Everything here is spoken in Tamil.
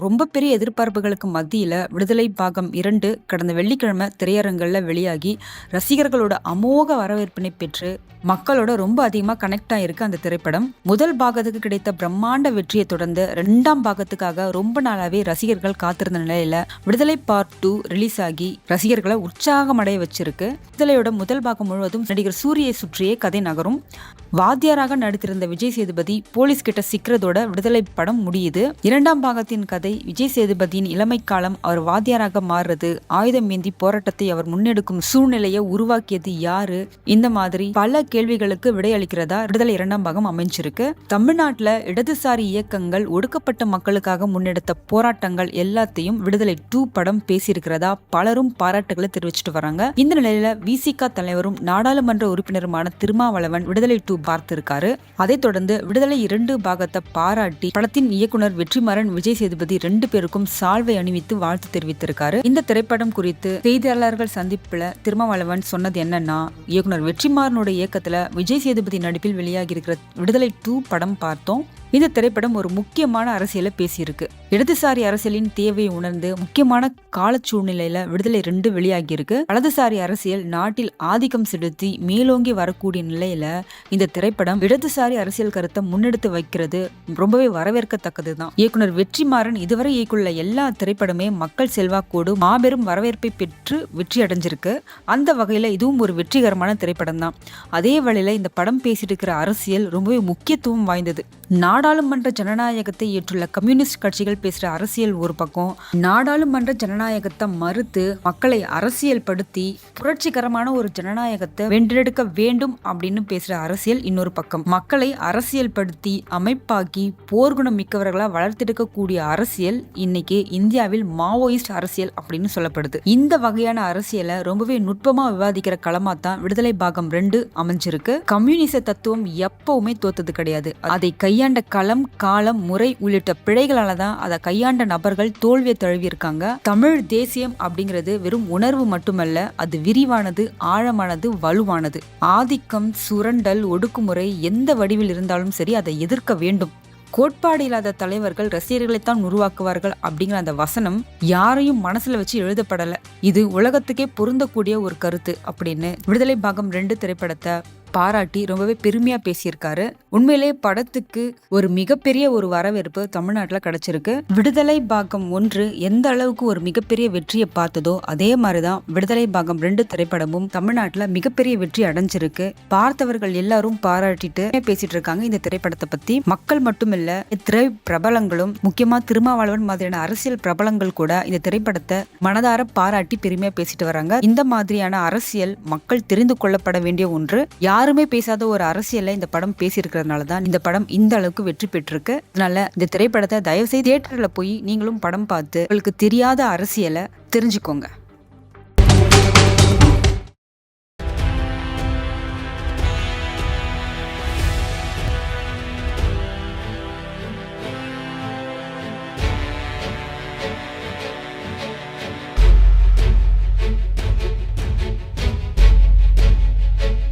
ரொம்ப பெரிய எதிர்பார்ப்புகளுக்கு மத்தியில் விடுதலை பாகம் இரண்டு கடந்த வெள்ளிக்கிழமை திரையரங்கில் வெளியாகி ரசிகர்களோட அமோக வரவேற்பினை பெற்று மக்களோட ரொம்ப அதிகமாக கனெக்ட் ஆகிருக்கு அந்த திரைப்படம். முதல் பாகத்துக்கு கிடைத்த பிரம்மாண்ட வெற்றியை தொடர்ந்து ரெண்டாம் பாகத்துக்காக ரொம்ப நாளாகவே ரசிகர்கள் காத்திருந்த நிலையில் விடுதலை பார்ட் டூ ரிலீஸ் ஆகி ரசிகர்களை உற்சாகமடைய வச்சிருக்கு. விடுதலையோட முதல் பாகம் முழுவதும் நடிகர் சூரியை சுற்றியே கதை நகரும். வாத்தியாராக நடித்திருந்த விஜய் சேதுபதி போலீஸ் கிட்ட சிக்கிறதோட விடுதலை படம் முடியுது. இரண்டாம் பாகத்தின் கதை விஜய் சேதுபதியின் இளமை காலம் அவர் வாத்தியாராக மாறுறது ஆயுதம் ஏந்தி போராட்டத்தை அவர் முன்னெடுக்கும் சூழ்நிலையை உருவாக்கியது யாரு? இந்த மாதிரி பல கேள்விகளுக்கு விடையளிக்கிறதா விடுதலை இரண்டாம் பாகம் அமைஞ்சிருக்கு. தமிழ்நாட்டுல இடதுசாரி இயக்கங்கள் ஒடுக்கப்பட்ட மக்களுக்காக முன்னெடுத்த போராட்டங்கள் எல்லாத்தையும் விடுதலை டூ படம் பேசியிருக்கிறதா பலரும் பாராட்டுகளை தெரிவிச்சிட்டு வராங்க. இந்த நிலையில விசிகா தலைவரும் நாடாளுமன்ற உறுப்பினருமான திருமாவளவன் விடுதலை டூ பார்த்திருக்காரு. அதைத் தொடர்ந்து விடுதலை இரண்டு பாகத்தை பாராட்டி படத்தின் இயக்குனர் வெற்றிமாறன் விஜய் சேதுபதி ரெண்டு பேருக்கும் சால்வை அணிவித்து வாழ்த்து தெரிவித்திருக்காரு. இந்த திரைப்படம் குறித்து செய்தியாளர்கள் சந்திப்புல திருமாவளவன் சொன்னது என்னன்னா இயக்குனர் வெற்றிமாறனோட இயக்கத்துல விஜய் சேதுபதி நடிப்பில் வெளியாகி இருக்கிற விடுதலை டூ படம் பார்த்தோம். இந்த திரைப்படம் ஒரு முக்கியமான அரசியலை பேசியிருக்கு. இடதுசாரி அரசியலின் தேவையை உணர்ந்து முக்கியமான கால சூழ்நிலையில விடுதலை ரெண்டு வெளியாகியிருக்கு. வலதுசாரி அரசியல் நாட்டில் ஆதிக்கம் செலுத்தி மேலோங்கி வரக்கூடிய நிலையில இந்த திரைப்படம் இடதுசாரி அரசியல் கருத்தை முன்னெடுத்து வைக்கிறது ரொம்பவே வரவேற்கத்தக்கது தான் இயக்குனர் வெற்றிமாறன் இதுவரை இயக்குள்ள எல்லா திரைப்படமே மக்கள் செல்வாக்கோடு மாபெரும் வரவேற்பை பெற்று வெற்றி அடைஞ்சிருக்கு. அந்த வகையில இதுவும் ஒரு வெற்றிகரமான திரைப்படம் தான் அதே வேளையில இந்த படம் பேசிட்டு இருக்கிற அரசியல் ரொம்பவே முக்கியத்துவம் வாய்ந்தது. நாடாளுமன்ற ஜனநாயகத்தை ஏற்றுள்ள கம்யூனிஸ்ட் கட்சிகள் பேசுற அரசியல் ஒரு பக்கம். நாடாளுமன்ற ஜனநாயகத்தை மறுத்து மக்களை அரசியல் படுத்தி புரட்சிகரமான ஒரு ஜனநாயகத்தை வென்றெடுக்க வேண்டும் அப்படின்னு பேசுற அரசியல் இன்னொரு பக்கம். மக்களை அரசியல் படுத்தி அமைப்பாக்கி போர்க்குணம் மிக்கவர்களா வளர்த்தெடுக்கக்கூடிய அரசியல் இன்னைக்கு இந்தியாவில் மாவோயிஸ்ட் அரசியல் அப்படின்னு சொல்லப்படுது. இந்த வகையான அரசியலை ரொம்பவே நுட்பமா விவாதிக்கிற களமா தான் விடுதலை பாகம் ரெண்டு அமைஞ்சிருக்கு. கம்யூனிச தத்துவம் எப்பவுமே தோத்தது கிடையாது. அதை கையாண்ட களம் காலம் முறை உள்ளிட்ட பிழைகளால தான் அதை கையாண்ட நபர்கள் தோல்வியை தழுவியிருக்காங்க. தமிழ் தேசியம் அப்படிங்கிறது வெறும் உணர்வு மட்டுமல்ல அது விரிவானது ஆழமானது வலுவானது. ஆதிக்கம் சுரண்டல் ஒடுக்குமுறை எந்த வடிவில் இருந்தாலும் சரி அதை எதிர்க்க வேண்டும். கோட்பாடு இல்லாத தலைவர்கள் ரசிகர்களைத்தான் உருவாக்குவார்கள் அப்படிங்கிற அந்த வசனம் யாரையும் மனசுல வச்சு எழுதப்படல. இது உலகத்துக்கே பொருந்தக்கூடிய ஒரு கருத்து அப்படின்னு விடுதலை பாகம் ரெண்டு திரைப்படத்தை பாராட்டி ரொம்பவே பெருமையா பேசியிருக்காரு. உண்மையிலே படத்துக்கு ஒரு மிகப்பெரிய ஒரு வரவேற்பு தமிழ்நாட்டில் கிடைச்சிருக்கு. விடுதலை பாகம் ஒன்று எந்த அளவுக்கு ஒரு மிகப்பெரிய வெற்றியை பார்த்ததோ அதே மாதிரிதான் விடுதலை பாகம் ரெண்டு திரைப்படமும் தமிழ்நாட்டில் மிகப்பெரிய வெற்றி அடைஞ்சிருக்கு. பார்த்தவர்கள் எல்லாரும் பாராட்டிட்டு பேசிட்டு இருக்காங்க இந்த திரைப்படத்தை பத்தி. மக்கள் மட்டுமில்ல திரை பிரபலங்களும் முக்கியமா திருமாவளவன் மாதிரியான அரசியல் பிரபலங்கள் கூட இந்த திரைப்படத்தை மனதார பாராட்டி பெருமையா பேசிட்டு வராங்க. இந்த மாதிரியான அரசியல் மக்கள் தெரிந்து கொள்ளப்பட வேண்டிய ஒன்று யார் யாருமே பேசாத ஒரு அரசியலை இந்த படம் பேசியிருக்கிறதுனால தான் இந்த படம் இந்த அளவுக்கு வெற்றி பெற்றிருக்கு. அதனால இந்த திரைப்படத்தை தயவு செய்து தியேட்டர்ல போய் நீங்களும் படம் பார்த்து உங்களுக்கு தெரியாத அரசியலை தெரிஞ்சுக்கோங்க.